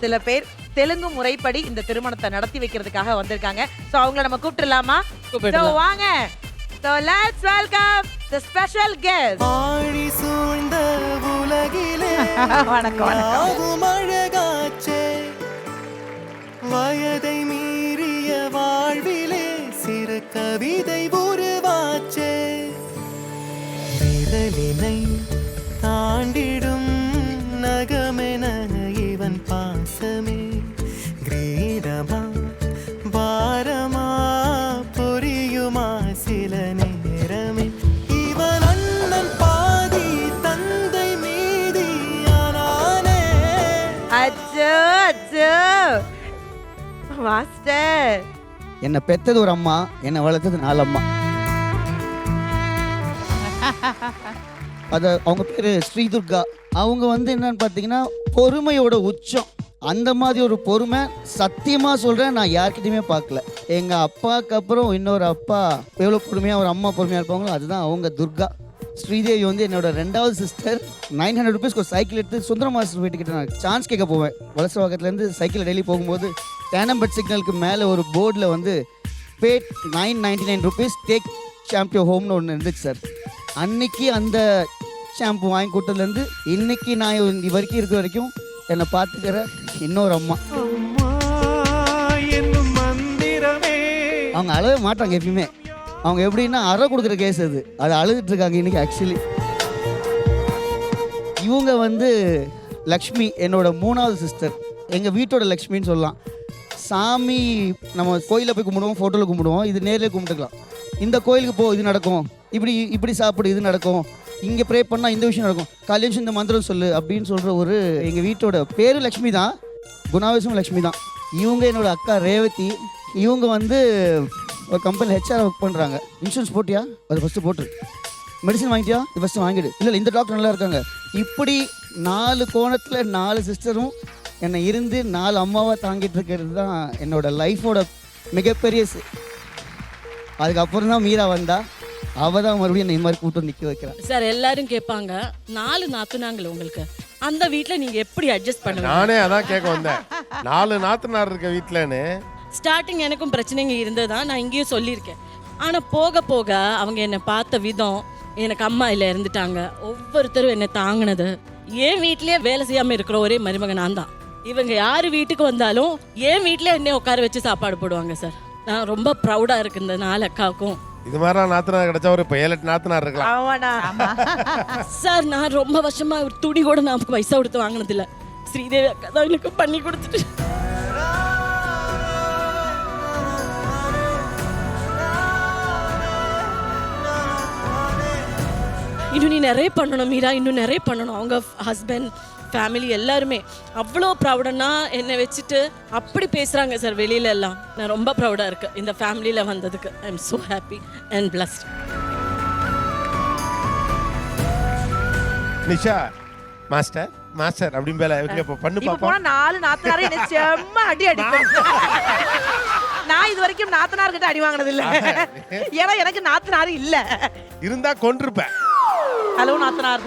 சில பேர் தெலுங்கு முறைப்படி இந்த திருமணத்தை நடத்தி வைக்கிறதுக்காக வந்திருக்காங்க. சோ அவங்கள நம்ம கூப்பிட்டுலாமா வாங்க. So let's welcome the special guest. ஆழி சூழ்ந்த உலகிலே வணக்கம் வணக்கம். ஆகும் அழகாச்சே. வயதை மீறிய வாழ்விலே சிறு கவிதை உருவாச்சே. விரலினை தாண்டிடும் பாசமே கிரீடமா பாரமா புரியுமா சில நேரமே இவன் அண்ணன் பாதி தந்தை மீதி ஆனானே அச்சோ அச்சோ மாஸ்டர் என்னை பெத்தது ஒரு அம்மா என்னை வளர்த்தது நாலு அம்மா அது அவங்க பேர் ஸ்ரீதுர்கா அவங்க வந்து என்னன்னு பார்த்தீங்கன்னா பொறுமையோட உச்சம் அந்த மாதிரி ஒரு பொறுமை சத்தியமாக சொல்கிறேன் நான் யார்கிட்டையுமே பார்க்கல. எங்கள் அப்பாவுக்கு அப்புறம் இன்னொரு அப்பா எவ்வளோ பொறுமையாக ஒரு அம்மா பொறுமையாக இருப்பாங்களோ அதுதான் அவங்க துர்கா. ஸ்ரீதேவி வந்து என்னோட ரெண்டாவது சிஸ்டர் நைன் ஹண்ட்ரட் ருபீஸ்க்கு ஒரு சைக்கிள் எடுத்து சுந்தர மாஸ்டர் வீட்டுக்கிட்ட நான் சான்ஸ் கேட்க போவேன். வலசவாக்கத்துலேருந்து சைக்கிள் டெய்லி போகும்போது டேனம்பட் சிக்னலுக்கு மேலே ஒரு போர்டில் வந்து bad nine ninety nine rupees tag ஷாம்பியோ ஹோம்னு ஒன்று இருந்துச்சு சார் அன்னைக்கு அந்த ஷாம்பு வாங்கி கொடுத்ததுலேருந்து இன்னைக்கு நான் இது வரைக்கும் இருக்கிற வரைக்கும் என்னை பார்த்துக்கிற இன்னொரு அம்மா. அம்மா அவங்க அழவே மாட்டாங்க எப்பயுமே. அவங்க எப்படின்னா அற கொடுக்குற கேஸ் அது. அது அழுதுட்டு இருக்காங்க இன்னைக்கு ஆக்சுவலி இவங்க வந்து லக்ஷ்மி என்னோட மூணாவது சிஸ்டர் எங்கள் வீட்டோட லக்ஷ்மின்னு சொல்லலாம். சாமி நம்ம கோயிலில் போய் கும்பிடுவோம் ஃபோட்டோவில் கும்பிடுவோம். இது நேரில் கும்பிட்டுக்கலாம். இந்த கோயிலுக்கு போ இது நடக்கும். இப்படி இப்படி சாப்பிடு இது நடக்கும். இங்கே ப்ரே பண்ணால் இந்த விஷயம் நடக்கும். காலேஜ் இந்த மந்திரம் சொல்லு அப்படின்னு சொல்கிற ஒரு எங்கள் வீட்டோட பேர் லக்ஷ்மி தான் குணாவேசம் லக்ஷ்மி தான் இவங்க என்னோட அக்கா ரேவதி இவங்க வந்து ஒரு கம்பெனி ஹெச்ஆர் ஒர்க் பண்ணுறாங்க இன்சூரன்ஸ் போட்டியா? அது ஃபஸ்ட்டு போட்டுரு. மெடிசன் வாங்கிட்டியா? இது ஃபஸ்ட்டு வாங்கிடு. இல்லை இந்த டாக்டர் நல்லா இருக்காங்க. இப்படி நாலு கோணத்தில் நாலு சிஸ்டரும் என்னை இருந்து நாலு அம்மாவாக தாங்கிட்டு இருக்கிறது தான் என்னோடய லைஃபோட மிகப்பெரிய அதுக்கப்புறம் தான் மீரா வந்தா. அவள் தான் மறுபடியும் என்னை இந்த மாதிரி கூட்டம் நிற்க வைக்கிறான். சார் எல்லாரும் கேட்பாங்க நாலு நாத்துனாங்களே உங்களுக்கு. அந்த வீட்ல நீங்க எப்படி அட்ஜஸ்ட் பண்ணுவீங்க? நானே அதான் கேட்க வந்தேன். நாலு நாத்தனார் இருக்க வீட்டுலன்னு ஸ்டார்டிங் எனக்கும் பிரச்சனைங்க இருந்ததுதான் நான் இங்கேயும் சொல்லியிருக்கேன். ஆனா போக போக அவங்க என்னை பார்த்த விதம் எனக்கு அம்மா இல்லை இறந்துட்டாங்க. ஒவ்வொருத்தரும் என்னை தாங்கினது. என் வீட்லயே வேலை செய்யாம இருக்கிற ஒரே மருமகன் நான் தான். இவங்க யார் வீட்டுக்கு வந்தாலும் என் வீட்டில் என்னை உட்கார வச்சு சாப்பாடு போடுவாங்க சார். நான் ரொம்ப ப்ரௌடாக இருக்கு இந்த நாலு அக்காவுக்கும். இது மாதிரி நாத்தனார் கிடைச்சா ஒரு இப்போ ஏழு எட்டு நாத்தனார் இருக்கலாம். ஆமாடா. சார் நான் ரொம்ப வருஷமா ஒரு துணி கூட நான் பைசா கொடுத்து வாங்கினதில்ல. ஸ்ரீதேவி அக்கா தான் எனக்கு பண்ணி கொடுத்துட்டு. இன்னும் நீ நிறைய பண்ணணும் மீரா. இன்னும் நிறைய பண்ணணும். அவங்க ஹஸ்பண்ட் ஃபேமிலி எல்லாருமே அவ்வளோ ப்ரௌடனா என்னை வச்சுட்டு அப்படி பேசுகிறாங்க சார் வெளியில எல்லாம் நான் ரொம்ப ப்ரௌடாக இருக்கேன் இந்த ஃபேமிலியில் வந்ததுக்கு. I am so happy and blessed Nisha master master அப்படின்னு பேல இப்போ பண்ணு இப்ப பாப்போம். போனா நாலு நாத்தனாரும் என்ன செம்ம அடி அடிக்கும் நான் இது வரைக்கும் நாத்தனார் கிட்ட அடி வாங்கினது இல்ல ஏன்னா எனக்கு நாத்தனார் இல்ல. இருந்தா கொண்டிருப்பேன் ஹலோ நாத்தனார்.